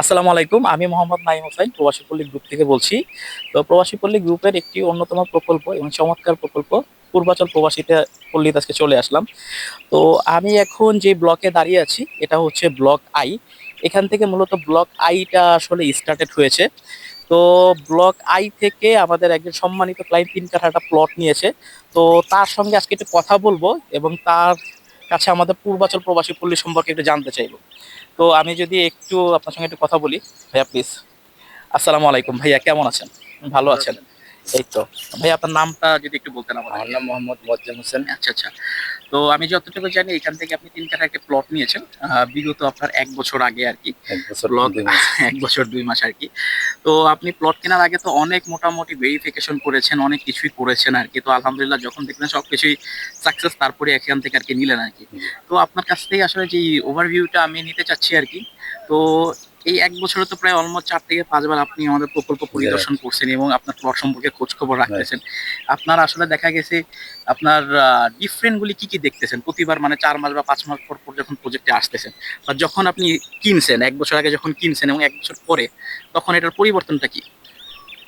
আসসালামু আলাইকুম, আমি মোহাম্মদ নাইম হোসাইন প্রবাসী পল্লী গ্রুপ থেকে বলছি। তো প্রবাসী পল্লী গ্রুপের একটি অন্যতম প্রকল্প এবং চমৎকার প্রকল্প, পূর্বাচল প্রবাসীতে পল্লীতে আজকে চলে আসলাম। তো আমি এখন যে ব্লকে দাঁড়িয়ে আছি, এটা হচ্ছে ব্লক আই। এখান থেকে মূলত ব্লক আইটা আসলে স্টার্টেড হয়েছে। তো ব্লক আই থেকে আমাদের একজন সম্মানিত ক্লায়েন্ট তিন কাঠাটা প্লট নিয়েছে। তো তার সঙ্গে আজকে একটু কথা বলব এবং তার কাছে আমাদের পূর্বাচল প্রবাসী পল্লী সম্পর্কে একটু জানতে চাইব। তো আমি যদি একটু আপনার সঙ্গে একটু কথা বলি, ভাইয়া প্লিজ আসসালামু আলাইকুম। ভাইয়া কেমন আছেন? ভালো আছেন? এই তো। ভাইয়া আপনার নামটা যদি একটু বলতেন আমার নাম মোহাম্মদ মোয়াজ্জেম হোসেন। আচ্ছা আচ্ছা। তো আমি যতটুকু জানি এখান থেকে আপনি তিন কাঠা একটা প্লট নিয়েছেন। বিগত আপনার এক বছর আগে আর কি। এক বছর দুই মাস। আর কি। তো আপনি প্লট কেনার আগে তো অনেক মোটামুটি ভেরিফিকেশন করেছেন অনেক কিছুই করেছেন আর কি। তো আলহামদুলিল্লাহ যখন দেখলেন সবকিছুই সাকসেস তারপরে এখান থেকে আর কি নিলেন আর কি। তো আপনার কাছ থেকে আসলে যে ওভারভিউটা আমি নিতে চাচ্ছি আর কি তো এই এক বছরে তো প্রায় অলমোস্ট চার থেকে পাঁচবার আপনি আমাদের প্রকল্প পরিদর্শন করছেন এবং আপনার প্লট সম্পর্কে খোঁজ খবর রাখতেছেন। আপনার আসলে দেখা গেছে আপনার ডিফারেন্ট গুলি কি কি দেখতেছেন? প্রতিবার মানে চার মাস বা পাঁচ মাস পর পর যখন প্রজেক্টে আসতেছেন বা যখন আপনি কিনছেন এক বছর আগে যখন কিনছেন এবং এক বছর পরে তখন এটার পরিবর্তনটা কি?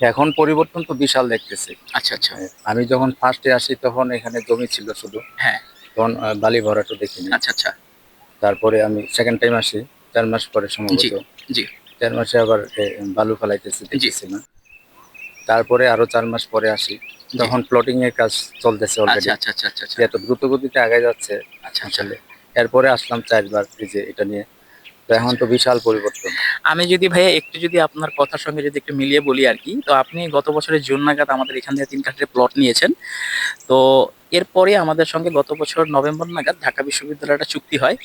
এখন পরিবর্তন তো বিশাল দেখতেছি। আচ্ছা আচ্ছা। আমি যখন ফার্স্টে আসি তখন এখানে জমি ছিল শুধু। হ্যাঁ। তখন বালি ভরাটো দেখিনি। আচ্ছা আচ্ছা। তারপরে আমি সেকেন্ড টাইম আসি। চার মাস পরে সম্ভবত। জি। চার মাসে আবার বালু ফেলাইতেছি দেখতেছি না। তারপরে আরও চার মাস পরে আসি। তখন প্লটিং এর কাজ চলতেছে অলরেডি আচ্ছা আচ্ছা আচ্ছা আচ্ছা এত দ্রুত গতিতে আগে যাচ্ছে আচ্ছা আচ্ছা। আসলে। এরপরে আসলাম চারবার যে এটা নিয়ে। তো এখন তো বিশাল পরিবর্তন। আমি যদি ভাইয়া একটু যদি আপনার কথার সঙ্গে যদি একটু মিলিয়ে বলি আর কি তো আপনি গত বছরের জুন নাগাদ আমাদের এখান থেকে তিন কাঠের প্লট নিয়েছেন। তো এরপরে আমাদের সঙ্গে গত বছর নভেম্বর নাগাদ ঢাকা বিশ্ববিদ্যালয়ে একটা চুক্তি হয়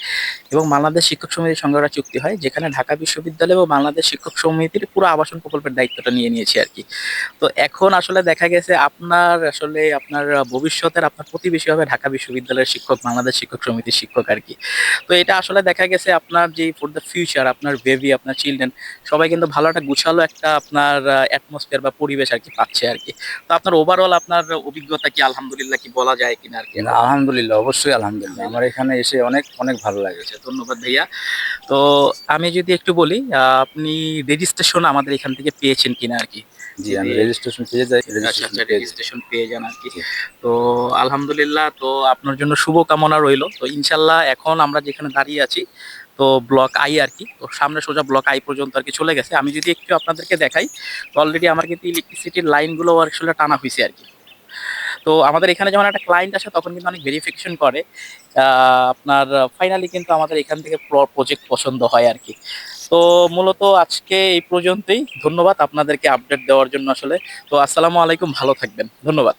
এবং বাংলাদেশ শিক্ষক সমিতির সঙ্গে একটা চুক্তি হয়, যেখানে ঢাকা বিশ্ববিদ্যালয় এবং বাংলাদেশ শিক্ষক সমিতির পুরো আবাসন প্রকল্পের দায়িত্বটা নিয়ে নিয়েছি আর কি। তো এখন আসলে দেখা গেছে আপনার আসলে আপনার ভবিষ্যতের আপনার প্রতিবেশী হবে ঢাকা বিশ্ববিদ্যালয়ের শিক্ষক, বাংলাদেশ শিক্ষক সমিতির শিক্ষক আর কি। তো এটা আসলে দেখা গেছে আপনার যে ফর দ্য ফিউচার আপনার বেবি আপনার চিলড্রেন সবাই কিন্তু ভালো একটা গুছালো একটা আপনার অ্যাটমসফিয়ার বা পরিবেশ আর কি পাচ্ছে আর কি। তো আপনার ওভারঅল আপনার অভিজ্ঞতা কি, আলহামদুলিল্লাহ কি বলা যায় কিনা আর কি। আলহামদুলিল্লাহ অবশ্যই আলহামদুলিল্লাহ। আমার এখানে এসে অনেক অনেক ভালো লাগে। আচ্ছা ধন্যবাদ ভাইয়া। তো আমি যদি একটু বলি আপনি রেজিস্ট্রেশন আমাদের এখান থেকে পেয়েছেন কিনা আর কি? জি আমি রেজিস্ট্রেশন পেয়ে যাই আচ্ছা registration আচ্ছা পেয়ে যাই। রেজিস্ট্রেশন পেয়ে যান আর কি। তো আলহামদুলিল্লাহ তো আপনার জন্য শুভকামনা রইল। তো ইনশাল্লাহ এখন আমরা যেখানে দাঁড়িয়ে আছি তো ব্লক আই আর কি। তো সামনে সোজা ব্লক আই পর্যন্ত আর কি চলে গেছে। আমি যদি একটু আপনাদেরকে দেখাই তো অলরেডি আমার কিন্তু ইলেকট্রিসিটির লাইনগুলো আসলে টানা হয়েছে আর কি। তো আমাদের এখানে যখন একটা ক্লায়েন্ট আসে, তখন কিন্তু অনেক ভেরিফিকেশন করে। আপনার ফাইনালি কিন্তু আমাদের এখান থেকে প্রজেক্ট পছন্দ হয় আর কি তো মূলত আজকে এই পর্যন্তই। ধন্যবাদ আপনাদেরকে আপডেট দেওয়ার জন্য আসলে। তো আসসালামু আলাইকুম, ভালো থাকবেন। ধন্যবাদ।